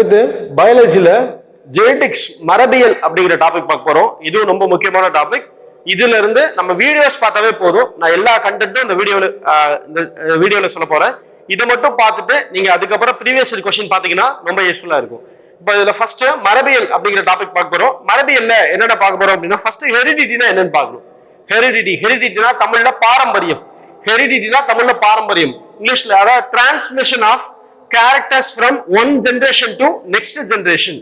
அடுத்து பயாலஜில ஜெனடிக்ஸ் மரபியல் அப்படிங்கிற டாபிக் பார்க்க போறோம். இதுவும் ரொம்ப முக்கியமான டாபிக் இதுல இருந்து நம்ம வீடியோஸ் பார்த்தாவே போதும். நான் எல்லா கண்டென்ட்டும் இந்த வீடியோல இந்த வீடியோல சொல்ல போறேன். இதை மட்டும் பார்த்துட்டு நீங்க அதுக்கப்புறம் ப்ரீவியஸ் கொஸ்டின் பாத்தீங்கன்னா ரொம்ப யூஸ்ஃபுல்லா இருக்கும். இப்போ இதுல ஃபர்ஸ்ட் மரபியல் அப்படிங்கிற டாபிக் பார்க்க போறோம். மரபியல்ல என்னென்ன பார்க்க போறோம் அப்படின்னா ஃபர்ஸ்ட் ஹெரிடிட்டினா என்னன்னு பார்க்கணும். ஹெரிடிட்டி ஹெரிடிட்டினா தமிழ்ல பாரம்பரியம். ஹெரிடிட்டினா தமிழ்ல பாரம்பரியம். இங்கிலீஷ்ல அதாவது transmission of characters from one generation to next generation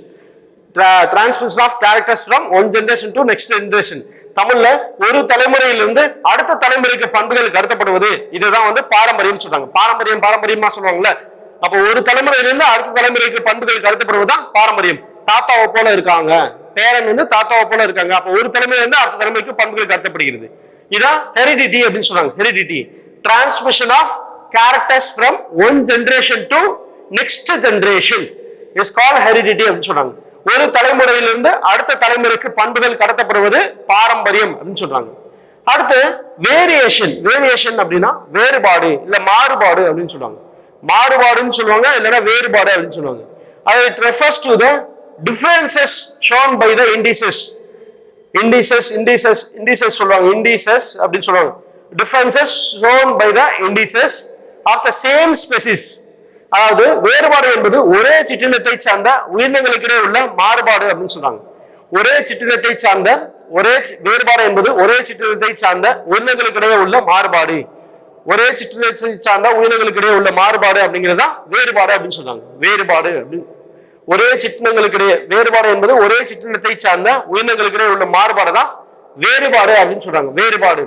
transmission of characters from one generation to next generation தமிழ்ல ஒரு தலைமுறையிலிருந்து அடுத்த தலைமுறைக்கு பண்புகள் கடத்தப்படுவது இதுதான் வந்து பாரம்பரியம் சொல்றாங்க. பாரம்பரியம் பாரம்பரியமா சொல்லுவாங்கல்ல. அப்போ ஒரு தலைமுறையிலிருந்து அடுத்த தலைமுறைக்கு பண்புகள் கடத்தப்படுவதுதான் பாரம்பரியம். தாத்தாவை போல இருக்காங்க. பேரன் வந்து தாத்தாவை போல இருக்காங்க. அப்போ ஒரு தலைமுறையிலிருந்து அடுத்த தலைமுறைக்கு பண்புகள் கடத்தப்படுகிறது இதான் ஹெரிடிட்டி அப்படின்னு சொல்றாங்க. Heredity transmission of characters from one generation to next generation is call heredity அப்படின்னு சொல்றாங்க. ஒரு தலைமுறையிலிருந்து அடுத்த தலைமுறைக்கு பண்புகள் கடத்தப்படுவது பாரம்பரியம் அப்படின்னு சொல்றாங்க. அடுத்து வேரியேஷன் வேரியேஷன் அப்படின்னா வேறுபாடு இல்ல மாறுபாடு அப்படின்னு சொல்லுவாங்க மாறுபாடுன்னு சொல்லுவாங்க இல்லைன்னா வேறுபாடு அப்படின்னு சொல்லுவாங்க. அது it refers to the differences shown by the indices indices indices indices சொல்லுவாங்க. இண்டிசஸ் அப்படின்னு சொல்லுவாங்க. Differences shown by the indices of the same species அதாவது வேறுபாடு என்பது ஒரே சிற்றினத்தை சார்ந்த உயிரினங்களுக்கிடையே உள்ள மாறுபாடு அப்படின்னு சொல்றாங்க. ஒரே சிற்றினத்தை சார்ந்த ஒரே வேறுபாடு என்பது ஒரே சிற்றினத்தை சார்ந்த உயிரினங்களுக்கிடையே உள்ள மாறுபாடு. ஒரே சிற்றினத்தை சார்ந்த உயிரினங்களுக்கிடையே உள்ள மாறுபாடு அப்படிங்கிறது தான் வேறுபாடு அப்படின்னு சொல்றாங்க. வேறுபாடு அப்படின்னு. ஒரே சிற்றினங்களுக்கிடையே வேறுபாடு என்பது ஒரே சிற்றினத்தை சார்ந்த உயிரினங்களுக்கிடையே உள்ள மாறுபாடு தான் வேறுபாடு அப்படின்னு சொல்றாங்க. வேறுபாடு.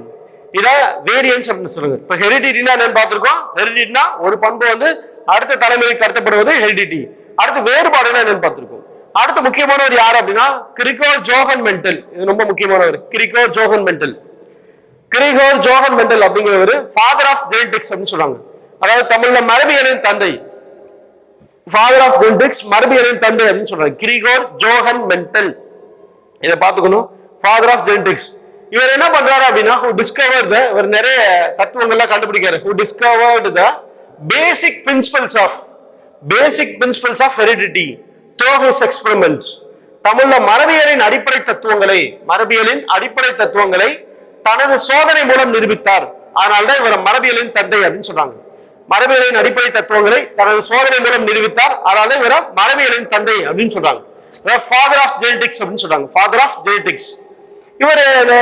இதை வேரியன்ஸ் அப்படின்னு சொல்லுங்க இப்போ ஹெரிடிட்டினா என்னன்னு பார்த்துருக்கோம். ஹெரிடிட்டினா ஒரு பண்பு வந்து அடுத்த தலைமுறைக்கு கடத்தப்படுவது ஹெரிடிட்டி அடுத்து வேறுபாடுனா என்னன்னு பார்த்துருக்கோம். அடுத்து முக்கியமானவர் யார் அப்படின்னா கிரிகோர் ஜோகன் மென்டல் இது ரொம்ப முக்கியமானவர். Gregor Johann Mendel Gregor Johann Mendel அப்படிங்கிறவர் ஃபாதர் ஆஃப் ஜெனடிக்ஸ் அப்படின்னு சொல்றாங்க. அதாவது தமிழ்ல மரபியலின் தந்தை. ஃபாதர் ஆஃப் ஜெனடிக்ஸ் மரபியலின் தந்தை அப்படின்னு சொல்றாங்க. கிரிகோர் ஜோகன் மென்டல் இதை பார்த்துக்கணும். ஃபாதர் ஆஃப் ஜெனடிக்ஸ் இவர் என்ன பண்றாரு அப்படின்னா ஹூ டிஸ்கவர் த இவர் நிறைய தத்துவங்கள்லாம் கண்டுபிடிக்காரு who discovered the basic principles of basic principles of heredity through his experiments தமிழ்ல மரபியலின் அடிப்படை தத்துவங்களை மரபியலின் அடிப்படை தத்துவங்களை தனது சோதனை மூலம் நிரூபித்தார். அதனால்தான் இவர் மரபியலின் தந்தை அப்படின்னு சொல்றாங்க. மரபியலின் அடிப்படை தத்துவங்களை தனது சோதனை மூலம் நிரூபித்தார். அதனால இவர் மரபியலின் தந்தை அப்படின்னு சொல்றாங்க. ஃபாதர் ஆஃப் ஜெனடிக்ஸ் அப்படின்னு சொல்றாங்க. ஃபாதர் ஆஃப் ஜெனடிக்ஸ் இவர்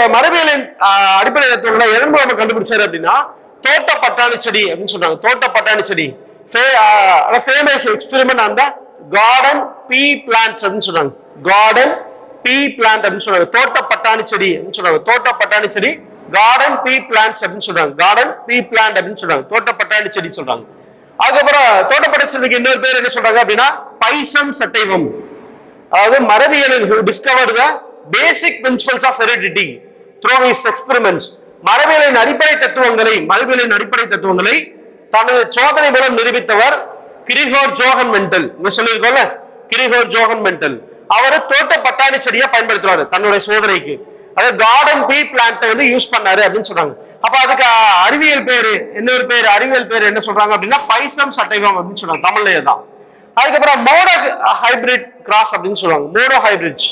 மரபியலின் ஆஹ், அடிப்படை எறும்பு கண்டுபிடிச்சாரு அப்படின்னா தோட்ட பட்டாணி செடி அப்படின்னு சொல்றாங்க தோட்ட பட்டாணி செடி. ஃபேமஸ் எக்ஸ்பெரிமெண்ட் அந்த கார்டன் பீ பிளான்ட் அப்படின்னு சொல்றாங்க கார்டன் பீ பிளான்ட் அப்படின்னு சொல்றாங்க தோட்ட பட்டாணி செடி அப்படின்னு சொல்றாங்க தோட்ட பட்டாணி செடி கார்டன் பீ பிளான்ட்ஸ் அப்படின்னு சொல்றாங்க கார்டன் பீ பிளான்ட் அப்படின்னு சொல்றாங்க தோட்ட பட்டாணி செடி சொல்றாங்க. அதுக்கப்புறம் தோட்டப்பட்டாணி செடிக்கு இன்னொரு பேர் என்ன சொல்றாங்க அப்படின்னா பைசம் சட்டைவம். அதாவது மரபியலில் தான் basic principles of heredity through his experiments மரபியலின் அடிப்படை தத்துவங்களை மரபியலின் அடிப்படை தத்துவங்களை தனது சோதனை மூலம் நிரூபித்தவர் கிரிகோர் ஜோகன் மென்டல் இங்க சொல்லியிருக்கோம்ல? கிரிகோர் ஜோகன் மென்டல் அவர் தோட்ட பட்டாணி செடியை பயன்படுத்துறாரு தன்னுடைய சோதனைக்கு. அதாவது கார்டன் பீ பிளான்ட்டை வந்து யூஸ் பண்ணாரு அப்படின்னு சொல்றாங்க. அப்ப அதுக்கு அறிவியல் பேரு இன்னொரு பேர் அறிவியல் பேர் என்ன சொல்றாங்க அப்படின்னா பைசம் சட்டைவம் அப்படின்னு சொல்றாங்க. தமிழ்லயே தான். அதுக்கப்புறம் மோனோ ஹைபிரிட் கிராஸ் அப்படின்னு சொல்லுவாங்க மோனோ ஹைபிரிட்ஸ்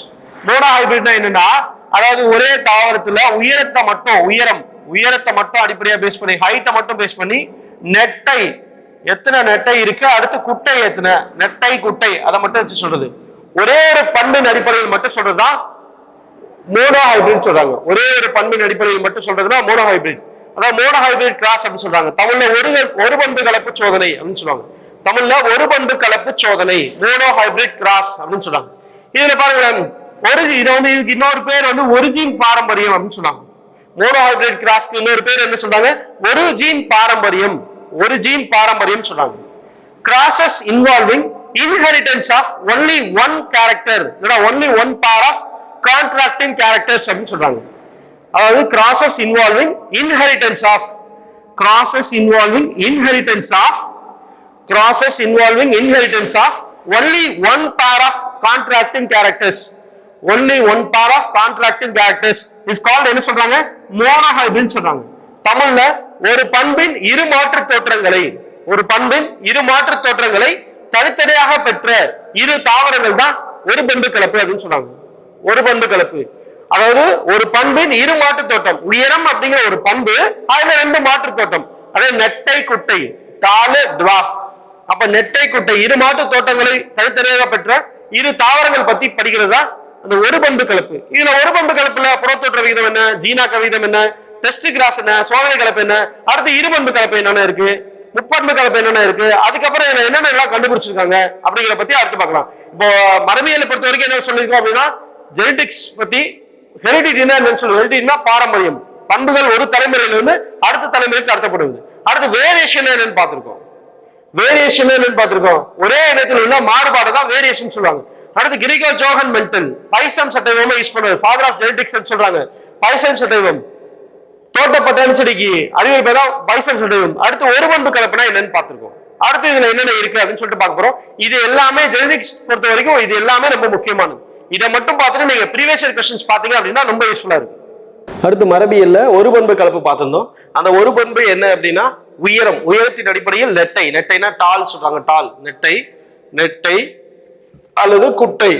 மோனோ ஹைபிரிட்னா என்னன்னா அதாவது ஒரே தாவரத்துல உயரத்தை மட்டும் உயரம் உயரத்தை மட்டும் அடிப்படையா பேஸ் பண்ணி ஹைட்டை மட்டும் பேஸ் பண்ணி நெட்டை எத்தனை நெட்டை இருக்கு அடுத்து குட்டை எத்தனை நெட்டை குட்டை அதை மட்டும் வச்சு சொல்றது. ஒரே ஒரு பண்பின் அடிப்படையில் மட்டும் சொல்றதுதான் மோனோ ஹைபிரிட் சொல்றாங்க. ஒரே ஒரு பண்பின் அடிப்படையில் மட்டும் சொல்றதுன்னா மோனோ ஹைபிரிட் அதாவது மோனோ ஹைபிரிட் கிராஸ் அப்படின்னு சொல்றாங்க. தமிழ்ல ஒரு ஒரு பண்பு கலப்பு சோதனை அப்படின்னு சொல்லுவாங்க. தமிழ்ல ஒரு பண்பு கலப்பு சோதனை மோனோ ஹைபிரிட் கிராஸ் அப்படின்னு சொல்றாங்க. இதுல பாருங்க ஒரிஜி இதை வந்து இதுக்கு இன்னொரு பேர் வந்து ஒரிஜின் பாரம்பரியம் அப்படின்னு சொன்னாங்க மோனோஹைட்ரேட் கிராஸ்க்கு இன்னொரு பேர் என்ன சொல்றாங்க ஒரு ஜீன் பாரம்பரியம் ஒரு ஜீன் பாரம்பரியம் சொன்னாங்க crosses involving inheritance of only one character இல்லைனா only one pair of contrasting characters அப்படின்னு சொல்றாங்க அதாவது crosses involving inheritance of crosses involving inheritance of crosses involving inheritance of only one pair of contrasting characters only one pair of contrasting characters is called என்ன சொல்றாங்க? Monohybrid சொல்றாங்க. தமிழ்ல ஒரு பண்பின் இரு மாற்று தோற்றங்களை ஒரு பண்பின் இரு மாற்று தோற்றங்களை தனித்தனியாக பெற்ற இரு தாவரங்கள் தான் ஒரு பந்து கலப்பு அப்படின்னு சொல்றாங்க. ஒரு பந்து கலப்பு. அதாவது ஒரு பண்பின் இரு மாற்று தோட்டம் உயரம் அப்படிங்கிற ஒரு பண்பு அதுல ரெண்டு மாற்று தோட்டம் அதே நெட்டை குட்டை காலு டிராஃப் அப்ப நெட்டை குட்டை இரு மாற்று தோட்டங்களை தனித்தனியாக பெற்ற இரு தாவரங்கள் பத்தி படிக்கிறதா? அந்த ஒரு பண்பு கலப்பு. இதுல ஒரு பண்பு கலப்புல புறத்தோற்ற விகிதம் என்ன? ஜீனா கவிதம் என்ன? டெஸ்ட் கிராஸ் என்ன? சோதனை கலப்பு என்ன? அடுத்து இரு பண்பு கலப்பு என்னென்ன இருக்கு? முப்பண்பு கலப்பு என்னென்ன இருக்கு? அதுக்கப்புறம் என்னென்ன எல்லாம் கண்டுபிடிச்சிருக்காங்க? அப்படிங்கிறத பத்தி அடுத்து பார்க்கலாம். இப்போ மரபியலை பொறுத்த வரைக்கும் என்ன சொல்லியிருக்கோம் அப்படின்னா ஜெனடிக்ஸ் பத்தி ஹெரிடிட்டினா என்னன்னு சொல்லுவோம். ஹெரிடிட்டினா பாரம்பரியம். பண்புகள் ஒரு தலைமுறையிலிருந்து அடுத்த தலைமுறைக்கு கடத்தப்படுவது. அடுத்து வேரியேஷன் என்னன்னு பார்த்திருக்கோம். வேரியேஷன் என்னன்னு பார்த்திருக்கோம். ஒரே இனத்தில் உள்ள மாறுபாடு தான் வேரியேஷன் சொல்லுவாங்க. அடுத்து Gregor Johann Mendel Pisum sativum use பண்ணுவது ஃபாதர் ஆஃப் ஜெனடிக்ஸ் சொல்றாங்க. பைசம் சட்டைவம் தோட்டப்பட்ட செடிக்கு அறிவியல் பேர் தான் பைசம் சட்டைவம் அடுத்து ஒரு பண்பு கலப்புனா என்னன்னு பார்த்துருக்கோம். அடுத்து இதுல என்னென்ன இருக்கு அப்படின்னு சொல்லிட்டு பார்க்க போறோம். இது எல்லாமே ஜெனடிக்ஸ் பொறுத்த வரைக்கும் இது எல்லாமே ரொம்ப முக்கியமானது. இதை மட்டும் பார்த்துட்டு நீங்க ப்ரீவியஸ் இயர் கொஸ்டின்ஸ் பாத்தீங்க அப்படின்னா ரொம்ப யூஸ்ஃபுல்லா இருக்கும். அடுத்து மரபியல்ல ஒரு பண்பு கலப்பு பார்த்திருந்தோம். அந்த ஒரு பண்பு என்ன அப்படின்னா உயரம். உயரத்தின் அடிப்படையில் நெட்டை. நெட்டைனா டால் சொல்றாங்க. டால். நெட்டை. நெட்டை அல்லது குட்டை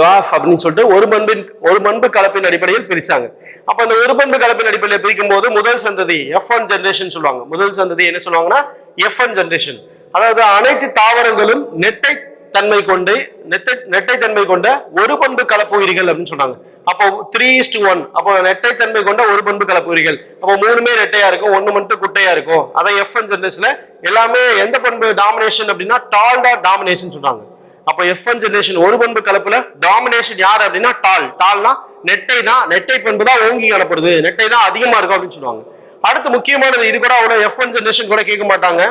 டாஃப் அப்படின்னு சொல்லிட்டு ஒரு பண்பின் ஒரு பண்பு கலப்பின் அடிப்படையில் பிரிச்சாங்க. அப்ப அந்த ஒரு பண்பு கலப்பின் அடிப்படையில் பிரிக்கும் போது முதல் சந்ததி எஃப் ஒன் ஜென்ரேஷன் சொல்லுவாங்க. முதல் சந்ததி என்ன சொல்லுவாங்கன்னா எஃப் ஒன் ஜென்ரேஷன் அதாவது அனைத்து தாவரங்களும் நெட்டை தன்மை கொண்டு நெட்டை நெட்டை தன்மை கொண்ட ஒரு பண்பு கலப்பு உயிர்கள் அப்படின்னு சொன்னாங்க. அப்போ த்ரீ இஸ்ட் ஒன் அப்போ நெட்டை தன்மை கொண்ட ஒரு பண்பு கலப்பு உயிர்கள். அப்போ மூணுமே நெட்டையா இருக்கும் ஒன்று மட்டும் குட்டையா இருக்கும். அதான் எஃப் ஒன் ஜெனரேஷன்ல எல்லாமே எந்த பண்பு டாமினேஷன் அப்படின்னா டால்டா டாமினேஷன் சொல்றாங்க. அப்ப எஃப் ஒன் ஜெனரேஷன் ஒரு பண்பு கலப்புல டாமினேஷன் யார் அப்படின்னா டால். டால்னா நெட்டை தான் நெட்டை பண்பு தான் ஓங்கி காணப்படுது. நெட்டை தான் அதிகமா இருக்கும் அப்படின்னு சொல்லுவாங்க. அடுத்து முக்கியமானது இது கூட அவ்வளவு எஃப் ஒன் ஜெனரேஷன் கூட கேட்க மாட்டாங்க.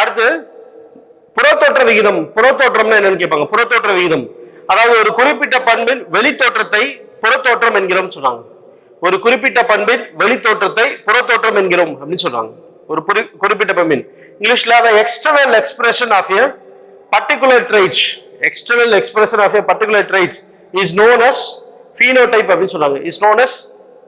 அடுத்து புறத்தோற்ற விகிதம். புறத்தோற்றம்னா என்னன்னு கேட்பாங்க. புறத்தோற்ற விகிதம். அதாவது ஒரு குறிப்பிட்ட பண்பின் வெளித்தோற்றத்தை புறத்தோற்றம் என்கிறோம் சொன்னாங்க ஒரு குறிப்பிட்ட பண்பின் வெளித்தோற்றத்தை புறத்தோற்றம் என்கிறோம் அப்படின்னு சொல்றாங்க. ஒரு குறிப்பிட்ட பண்பின் இங்கிலீஷ்ல அதை external expression of a particular traits external expression of a particular trait is known as phenotype அப்படின்னு சொல்றாங்க. இஸ் நோன் அஸ்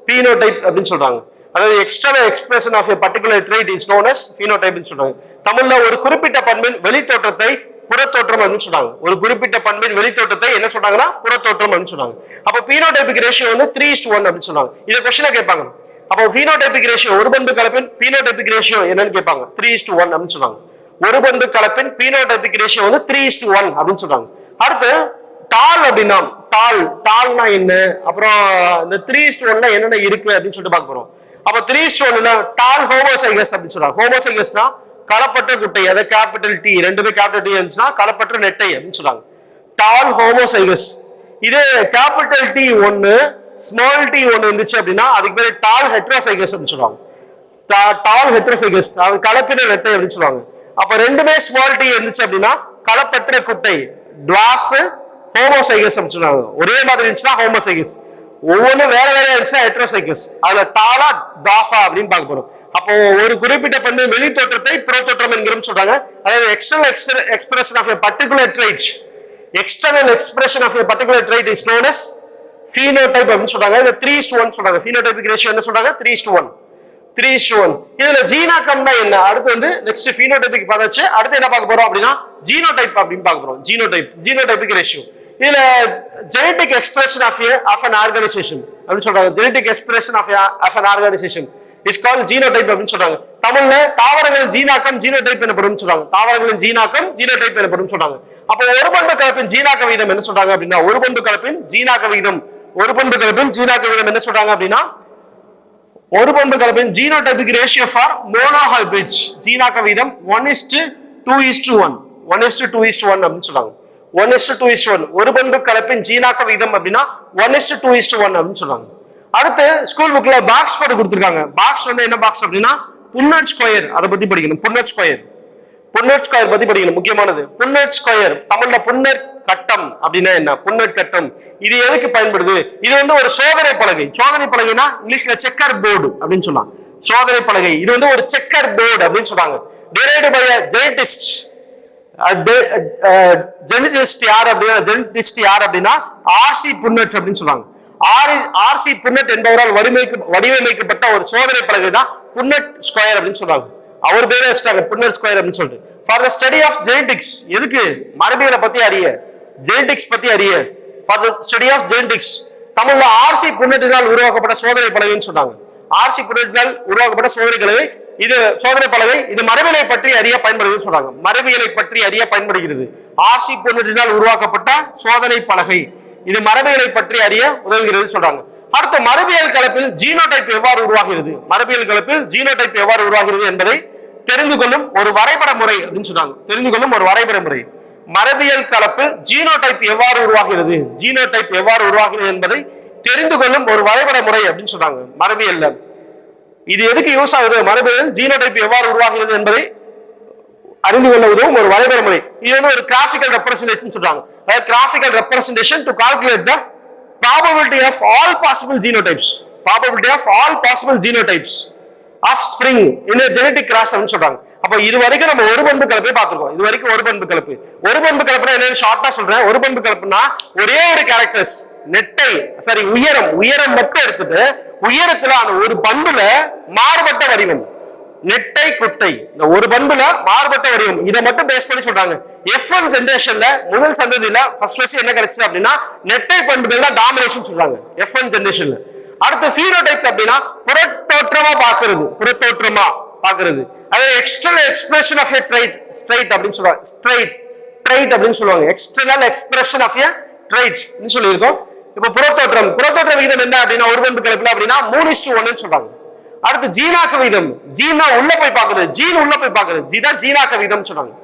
பீனோடைப் அப்படின்னு சொல்றாங்க. அதாவது external expression of a particular trait is known as ஃபீனோடைப்னு சொல்றாங்க. தமிழ்ல ஒரு குறிப்பிட்ட பண்பின் வெளித்தோற்றத்தை புறத்தோற்றம் அப்படின்னு சொல்றாங்க. ஒரு குறிப்பிட்ட பண்பின் வெளித்தோற்றத்தை என்ன சொல்றாங்கன்னா புறத்தோற்றம் அப்படின்னு சொல்றாங்க. அப்ப பீனோடைபிக் ரேஷியோ வந்து த்ரீ இஸ்ட் ஒன் அப்படின்னு சொல்றாங்க. இதை கொஸ்டினா கேட்பாங்க. அப்போ பீனோடைபிக் ரேஷியோ ஒரு பண்பு கலப்பின் பீனோடைபிக் ரேஷியோ என்னன்னு கேட்பாங்க. த்ரீ இஸ்ட் ஒன் அப்படின்னு சொல்றாங்க. ஒரு பந்து கலப்பின் பீனோடைபிக் ரேஷியோ வந்து த்ரீ இஸ்ட் ஒன் அப்படின்னு சொல்றாங்க. அடுத்து டால் அப்படின்னா டால் டால்னா என்ன? அப்புறம் இந்த த்ரீ இஸ்ட் ஒன்ல என்னென்ன இருக்கு அப்படின்னு சொல்லிட்டு பார்க்க போறோம். அப்ப த்ரீ இஸ்ட் ஒன்ல டால் ஹோமோசைகஸ் அப்படின்னு சொல்றாங்க. ஹோமோசைகஸ்னா கலப்பற்ற குட்டை அதை கேபிட்டல் டி ரெண்டுமே கேபிட்டல் டி இருந்துச்சுன்னா கலப்பற்ற நெட்டை அப்படின்னு சொல்றாங்க. Tall homozygous. இது கேபிட்டல் டி ஒன்னு ஸ்மால் டி ஒன்னு இருந்துச்சு அப்படின்னா அதுக்கு பேர் டால் ஹெட்ரோசைகஸ் அப்படின்னு சொல்லுவாங்க டால் ஹெட்ரோசைகஸ் அது கலப்பின நெட்டை அப்படின்னு சொல்லுவாங்க அப்ப ரெண்டுமே ஸ்மாலிட்டி இருந்துச்சு அப்படின்னா கலப்பற்ற குட்டை டுவாஃப் ஹோமோசைகஸ் அப்படின்னு ஒரே மாதிரி இருந்துச்சுன்னா ஹோமோசைகஸ் ஒவ்வொன்றும் வேற வேற இருந்துச்சுன்னா ஹெட்ரோசைகஸ் அதுல டாலா டாஃபா அப்படின்னு பார்க்க போறோம். அப்போ ஒரு குறிப்பிட்ட பண்பு வெளி தோற்றத்தை புறத்தோற்றம் என்கிறோம் சொல்றாங்க. அதாவது external expression of a particular trait external expression of a particular trait is known as phenotype அப்படின்னு சொல்றாங்க. இந்த த்ரீ இஸ்ட் ஒன் சொல்றாங்க. ஃபீனோடைபிக் ரேஷியோ என்ன சொல்றாங்க? Three is to one three is to one இதுல ஜீனாக்கம்னா என்ன? அடுத்து வந்து நெக்ஸ்ட் ஃபீனோடைபிக் பார்த்தாச்சு. அடுத்து என்ன பார்க்க போறோம் அப்படின்னா ஜீனோடைப் அப்படின்னு பார்க்க போறோம். ஜீனோடைப் ஜீனோடைபிக் ரேஷியோ இதுல genetic expression of of an organisation அப்படின்னு சொல்றாங்க. Genetic expression of of an organisation is call genotype அப்படின்னு சொல்றாங்க. தமிழ்ல தாவரங்களின் ஜீனாக்கம் ஜீனோடைப் எனப்படும் சொல்றாங்க. தாவரங்களின் ஜீனாக்கம் ஜீனோடைப் எனப்படும் சொல்றாங்க. அப்போ ஒரு பண்பு கலப்பின் ஜீனாக்க விகிதம் என்ன சொல்றாங்க அப்படின்னா ஒரு பண்பு கலப்பின் ஜீனாக்க விகிதம் ஒரு பண்பு கலப்பின் ஜீனாக்க விகிதம் என்ன சொல்றாங்க அப்படின்னா ஒரு பண்பு கலப்பின் ஜீனோடைபிக் ரேஷியோ ஃபார் மோனோஹைபிரிட்ஸ் ஜீனாக்க விகிதம் one is to two is to one one is to two is to one அப்படின்னு சொல்லுவாங்க one is to two is to one ஒரு பண்பு கலப்பின் ஜீனாக்க விகிதம் அப்படின்னா one is to two is to one அப்படின்னு சொல்லுவாங்க அடுத்து ஸ்கூல் புக்ல பாக்ஸ் போட்டு கொடுத்துருக்காங்க. பாக்ஸ் வந்து என்ன பாக்ஸ் அப்படின்னா? புன்னட் ஸ்கொயர் அதை பத்தி படிக்கணும். புன்னட் ஸ்கொயர் புன்னட் ஸ்கொயர் பத்தி படிக்கணும். முக்கியமானது. புன்னட் ஸ்கொயர் தமிழ்ல புன்னட் கட்டம் அப்படின்னா என்ன? புன்னட் கட்டம். இது எதுக்கு பயன்படுது? இது வந்து ஒரு சோதனை பலகை. சோதனை பலகைனா இங்கிலீஷ்ல செக்கர் போர்டு அப்படின்னு சொன்னாங்க சோதனை பலகை. இது வந்து ஒரு செக்கர் போர்டு அப்படின்னு சொல்றாங்க டிரைவ்டு பை ஜெனடிஸ்ட் ஜெனடிஸ்ட் யார் அப்படின்னா ஜெனடிஸ்ட் யார் அப்படின்னா ஆர்சி புன்னட் அப்படின்னு சொன்னாங்க ஆர் ஆர்சி புன்னட் என்பவரால் வடிவமைக்க வடிவமைக்கப்பட்ட ஒரு சோதனை பலகை தான் புன்னட் ஸ்கொயர் அப்படின்னு சொல்றாங்க அவர் பேரே வச்சுட்டாங்க புன்னட் ஸ்கொயர் அப்படின்னு சொல்லிட்டு. For the study of genetics எதுக்கு? மரபியலை பத்தி அறிய. ஜெனடிக்ஸ் பத்தி அறிய. For the study of genetics தமிழ்ல ஆர்சி புன்னட்டினால் உருவாக்கப்பட்ட சோதனை பலகைன்னு சொன்னாங்க. ஆர்சி புன்னட்டினால் உருவாக்கப்பட்ட சோதனை கலவை இது சோதனை பலகை இது மரபியலை பற்றி அறிய பயன்படுகிறது சொல்றாங்க மரபியலை பற்றி அறிய பயன்படுகிறது. ஆர்சி புன்னட்டினால் உருவாக்கப்பட்ட சோதனை பலகை இது மரபியலை பற்றி அறிய உதவுகிறது சொல்றாங்க அடுத்த மரபியல் கலப்பில் ஜீனோடைப் எவ்வாறு உருவாகிறது? மரபியல் கலப்பில் ஜீனோடைப் எவ்வாறு உருவாகிறது என்பதை தெரிந்து கொள்ளும் ஒரு வரைபட முறை அப்படின்னு சொன்னாங்க. தெரிந்து கொள்ளும் ஒரு வரைபட முறை. மரபியல் கலப்பில் ஜீனோடைப் எவ்வாறு உருவாகிறது? ஜீனோடைப் எவ்வாறு உருவாகிறது என்பதை தெரிந்து கொள்ளும் ஒரு வரைபட முறை அப்படின்னு சொல்றாங்க மரபியல்ல. இது எதுக்கு யூஸ் ஆகுது? மரபியல் ஜீனோடைப் எவ்வாறு உருவாகிறது என்பதை அறிந்து கொள்ள உதவும் ஒரு வரைபட முறை. இது வந்து ஒரு கிராஃபிக்கல் ரெப்ரஸன்டேஷன் சொல்றாங்க. அதாவது graphical representation to calculate the probability of all possible genotypes probability of all possible genotypes offspring in genetic cross அப்படின்னு சொல்றாங்க. அப்ப இது வரைக்கும் நம்ம ஒரு பண்பு கலப்பை பார்த்துருக்கோம். இது வரைக்கும் ஒரு பண்பு கலப்பு. ஒரு பண்பு கலப்புனா என்னன்னு ஷார்ட்டா சொல்றேன். ஒரு பண்பு கலப்புனா ஒரே ஒரு கேரக்டர்ஸ் நெட்டை சாரி உயரம். உயரம் மட்டும் எடுத்துட்டு உயரத்துல அந்த ஒரு பண்புல மாறுபட்ட வடிவம். நெட்டை குட்டை. இந்த ஒரு பண்புல மாறுபட்ட வடிவம். இதை மட்டும் பேஸ் பண்ணி சொல்றாங்க. எஃப் ஒன் ஜென்ரேஷன்ல முதல் சந்ததியில ஃபர்ஸ்ட் ஃபர்ஸ்ட் என்ன கிடைச்சது அப்படின்னா நெட்டை பண்புகள் தான் டாமினேஷன் சொல்றாங்க. எஃப் ஒன் ஜென்ரேஷன்ல அடுத்து ஃபீனோடைப் அப்படின்னா புறத்தோற்றமா பாக்குறது புறத்தோற்றமா பாக்குறது அது external expression of a trait straight அப்படின்னு சொல்லுவாங்க. ஸ்ட்ரைட் ட்ரைட் அப்படின்னு சொல்லுவாங்க. External expression of a trait சொல்லியிருக்கோம். இப்ப புறத்தோற்றம். புறத்தோற்ற விகிதம் என்ன அப்படின்னா ஒரு பண்பு கலப்புல அப்படின்னா மூணு இஸ்டு ஒன்னு சொல்றாங்க. அடுத்து ஜீனாக்க விகிதம். ஜீனா உள்ள போய் பாக்குறது ஜீன் உள்ள போய் பாக்குறது ஜிதான் ஜீனாக்க விகிதம் சொன்னாங்க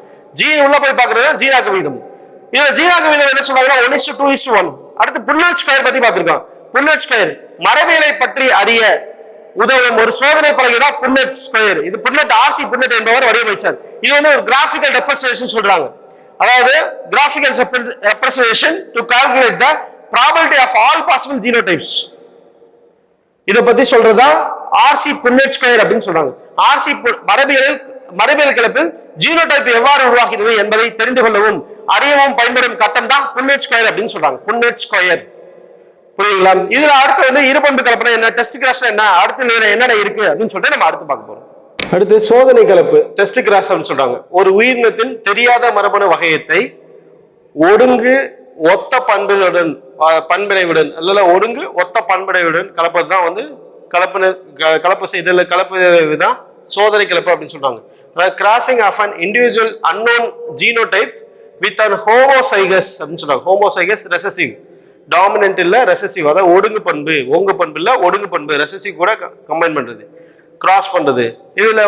ஜீன் உள்ள போய் பாக்குறது ஜீனாக்க விகிதம். இதுல ஜீனாக்க விகிதம் என்ன சொல்றாங்கன்னா one is to two is to one. அடுத்து புல்லட் ஸ்கொயர் பத்தி பார்த்துருக்கோம். Bullet square. மரபியலை பற்றி அறிய உதவும் ஒரு சோதனை பலகை புன்னட் ஸ்கொயர். இது புன்னட் ஆர்சி புன்னட் என்பவர் வடிவமைச்சார். இது வந்து ஒரு கிராஃபிக்கல் ரெப்ரசன்டேஷன் சொல்றாங்க. அதாவது graphical representation to calculate the probability of all possible genotypes இதை பத்தி சொல்றதா? ஆர்சி புன்னட் ஸ்கொயர் அப்படின்னு சொல்றாங்க. ஆர்சி மரபியல் கிளப்பில் ஜீரோ ஜீனோடைப் எவ்வாறு உருவாகிறது என்பதை தெரிந்து கொள்ளவும் அறியவும் பயன்படும் கட்டம் தான் புன்னட் ஸ்கொயர் அப்படின்னு சொல்றாங்க. Punnett square. புரியுங்களா இதுல அடுத்து வந்து இருபண்பு கலப்படம் என்ன? டெஸ்ட் கிராஸ் என்ன? அடுத்து என்னென்ன இருக்கு? அப்படின்னு சொல்லிட்டு நம்ம அடுத்து பார்க்க போறோம். அடுத்து சோதனை கலப்பு. டெஸ்ட் கிராஸ் அப்படின்னு சொல்றாங்க. ஒரு உயிரினத்தின் தெரியாத மரபணு வகையத்தை ஒடுங்கு ஒத்த பண்புகளுடன் அஹ், பண்பினைவுடன் அல்ல ஒடுங்கு ஒத்த பண்பினைவுடன் கலப்பது தான் வந்து கலப்பு கலப்பு செய்தல் கலப்பு தான் சோதனை கலப்பு அப்படின்னு சொல்றாங்க. அதாவது crossing of an individual unknown genotype with an homozygous அப்படின்னு சொல்றாங்க. ஹோமோசைகஸ் ரெசசிவ் டாமினன்ட் இல்லை ரெசசிவ் அதாவது ஒடுங்கு பண்பு ஒங்கு பண்பு இல்லை ஒடுங்கு பண்பு. ரெசசிவ் கூட கம்பைன் பண்ணுறது கிராஸ் பண்ணுறது இதில்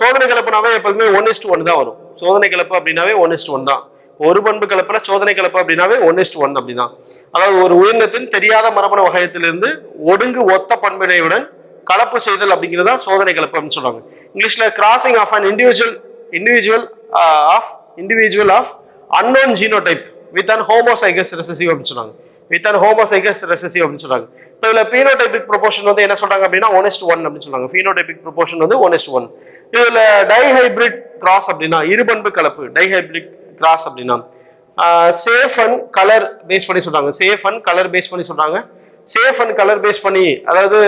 சோதனை கலப்புனாவே எப்போதுமே ஒன் இஸ்ட் ஒன் தான் வரும். சோதனை கலப்பு அப்படின்னாவே ஒன் இஸ்ட் ஒன் தான். ஒரு பண்பு கலப்பில் சோதனை கலப்பு அப்படின்னாவே ஒன் இஸ்ட் ஒன் அப்படிதான். அதாவது ஒரு உயிரினத்தின் தெரியாத மரபணு வகையத்திலிருந்து ஒடுங்கு ஒத்த பண்பினையுடன் கலப்பு செய்தல் அப்படிங்கிறது தான் சோதனை கலப்பு அப்படின்னு சொல்கிறாங்க இங்கிலீஷில் crossing of an individual individual of individual of unknown genotype with an homozygous recessive அப்படின்னு சொன்னாங்க வித் அன் ஹோமோசைகஸ் ரெசசிவ் அப்படின்னு சொல்றாங்க. இப்போ இதில் பீனோடைபிக் ப்ரொபோஷன் வந்து என்ன சொல்றாங்க அப்படின்னா ஒன் ஒன் அப்படின்னு சொல்றாங்க. பீனோடைபிக் ப்ரொபோஷன் வந்து ஒன் இஸ்ட் ஒன் இதில் டைஹைபிரிட் கிராஸ் அப்படின்னா இருபண்பு கலப்பு. டைஹைபிரிட் கிராஸ் அப்படின்னா சேஃப் அண்ட் கலர் பேஸ் பண்ணி சொல்றாங்க. சேஃப் அண்ட் கலர் பேஸ் பண்ணி சொல்றாங்க. சேஃப் அண்ட் கலர் பேஸ் பண்ணி அதாவது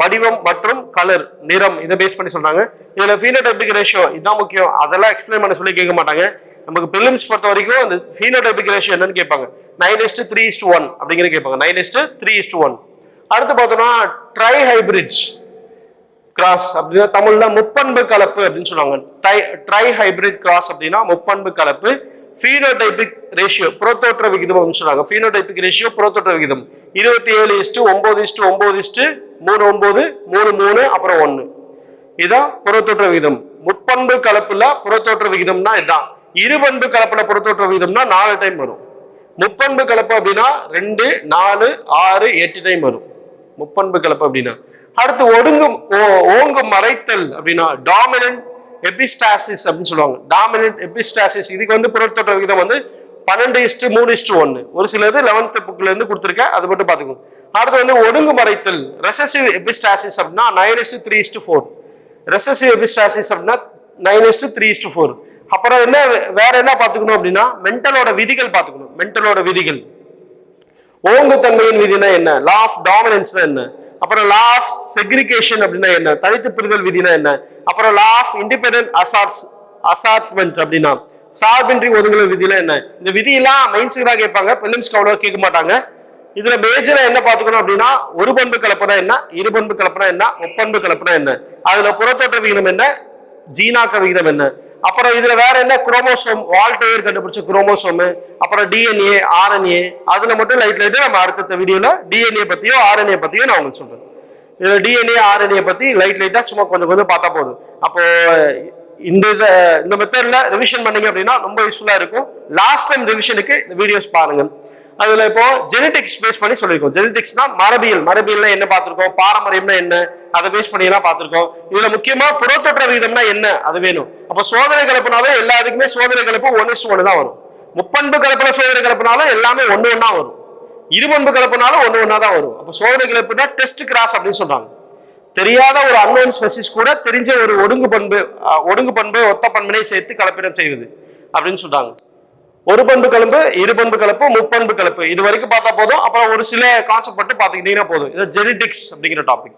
வடிவம் மற்றும் கலர் நிறம் இதை பேஸ் பண்ணி சொல்றாங்க. இதுல ஃபீனோடைபிக் ரேஷியோ இதுதான் முக்கியம். அதெல்லாம் எக்ஸ்பிளைன் பண்ண சொல்லி கேட்க மாட்டாங்க. நமக்கு பிலிம்ஸ் பொறுத்த வரைக்கும் அந்த ஃபீனோடைபிக் ரேஷியோ என்னன்னு கேட்பாங்க. Nine is to three is to one அப்படிங்கிற கேட்பாங்க. Nine is to three is to one அடுத்து பார்த்தோம்னா ட்ரை ஹைபிரிட்ஸ் கிராஸ் அப்படின்னா தமிழ்ல முப்பண்பு கலப்பு அப்படின்னு சொல்லுவாங்க. ட்ரை ட்ரை ஹைபிரிட் கிராஸ் அப்படின்னா முப்பண்பு கலப்பு. ஃபீனோடைபிக் ரேஷியோ புறத்தோற்ற விகிதம் அப்படின்னு சொல்றாங்க ஃபீனோடைபிக் ரேஷியோ புறத்தோற்ற விகிதம். இருபத்தி ஏழு இஸ்டு ஒன்பது இஸ்டு ஒன்பது இஸ்டு மூணு ஒன்பது மூணு மூணு அப்புறம் ஒன்று இதுதான் புறத்தோற்ற விகிதம். முப்பண்பு கலப்புல புறத்தோற்ற விகிதம்னா இதுதான் இருபண்பு கலப்புல புறத்தோற்ற விகிதம்னா நாலு டைம் வரும். முப்பண்பு கலப்பு அப்படின்னா ரெண்டு நாலு ஆறு எட்டு டைம் வரும். முப்பண்பு கலப்பு அப்படின்னா. அடுத்து ஒடுங்கும் ஓ- ஓங்கும் மறைத்தல் அப்படின்னா டாமினன்ட் எபிஸ்டாசிஸ் அப்படின்னு சொல்லுவாங்க. டாமினன்ட் எபிஸ்டாசிஸ் இதுக்கு வந்து புறத்தோற்ற விகிதம் வந்து பன்னெண்டு இஸ்டு மூணு இஸ்டு ஒன்று ஒரு சிலது லெவன்த் புக்கில் இருந்து கொடுத்துருக்கேன் அது மட்டும் பார்த்துக்கோங்க அடுத்து வந்து ஒடுங்கு மறைத்தல் ரெசசிவ் எபிஸ்டாசிஸ் அப்படின்னா nine is to three is to four recessive epistasis அப்படின்னா nine is to three is to four அப்புறம் என்ன வேற என்ன பார்த்துக்கணும் அப்படின்னா மென்டலோட விதிகள் பார்த்துக்கணும். மென்டலோட விதிகள். ஓங்குத்தன்மையின் விதினா என்ன? லா ஆஃப் டாமினன்ஸ்னா என்ன? அப்புறம் லா ஆஃப் செக்ரிகேஷன் அப்படின்னா என்ன? தனித்து பிரிதல் விதினா என்ன? அப்புறம் law of independent assorts assortment அப்படின்னா சார்பின்றி ஒதுங்குதல் விதிலாம் என்ன? இந்த விதியெல்லாம் மெயின்ஸுக்கு தான் கேட்பாங்க. பிலிம்ஸ்க்கு அவ்வளோ கேட்க மாட்டாங்க. இதுல மேஜரா என்ன பாத்துக்கணும் அப்படின்னா ஒரு பண்பு கலப்புனா என்ன? இரு பண்பு கலப்புனா என்ன? முப்பண்பு கலப்புனா என்ன? அதுல புறத்தோட்ட விகிதம் என்ன? ஜீனாக்க விகிதம் என்ன? அப்புறம் இதுல வேற என்ன குரோமோசோம் வால்டேயர் கண்டுபிடிச்ச குரோமோசோமு அப்புறம் டிஎன்ஏ ஆர்என்ஏ அதுல மட்டும் லைட் லைட்டா நம்ம அடுத்த வீடியோல டிஎன்ஏ பத்தியோ ஆர்என்ஏ பத்தியோ நான் உங்களுக்கு சொல்றேன். இதுல டிஎன்ஏ ஆர்என்ஏ பத்தி லைட் லைட்டா சும்மா கொஞ்சம் கொஞ்சம் பார்த்தா போதும். அப்போ இந்த இதை இந்த மெத்தட்ல ரிவிஷன் பண்ணீங்க அப்படின்னா ரொம்ப யூஸ்ஃபுல்லா இருக்கும். லாஸ்ட் டைம் ரிவிஷனுக்கு இந்த வீடியோஸ் பாருங்க. அதுல இப்போ ஜெனடிக்ஸ் பேஸ் பண்ணி சொல்லியிருக்கோம். ஜெனடிக்ஸ்னா மரபியல். மரபியல்னா என்ன பார்த்திருக்கோம்? பாரம்பரியம்னா என்ன? அதை பேஸ் பண்ணி எல்லாம் பார்த்திருக்கோம். இதுல முக்கியமா புறத்தொற்ற விகிதம்னா என்ன? அது வேணும். அப்ப சோதனை கலப்புனாவே எல்லா இதுக்குமே சோதனை கலப்பு ஒன்னு ஒன்று தான் வரும். முப்பண்பு கலப்புல சோதனை கலப்புனாலும் எல்லாமே ஒன்று ஒன்றா வரும். இருபண்பு கலப்புனாலும் ஒன்று ஒன்றா தான் வரும். அப்ப சோதனை கலப்புனா டெஸ்ட் கிராஸ் அப்படின்னு சொல்றாங்க. தெரியாத ஒரு அன்னோன் ஸ்பெசிஸ் கூட தெரிஞ்ச ஒரு ஒடுங்கு பண்பு ஒடுங்கு பண்பு ஒத்த பண்பினை சேர்த்து கலப்பிடம் செய்வது அப்படின்னு சொல்றாங்க. ஒரு பண்பு கலப்பு இரு பண்பு கலப்பு முப்பண்பு கலப்பு. இது வரைக்கும் பார்த்தா போதும். அப்புறம் ஒரு சில கான்செப்ட் மட்டும் பார்த்துக்கிட்டீங்கன்னா போதும். இது ஜெனடிக்ஸ் அப்படிங்கிற டாபிக்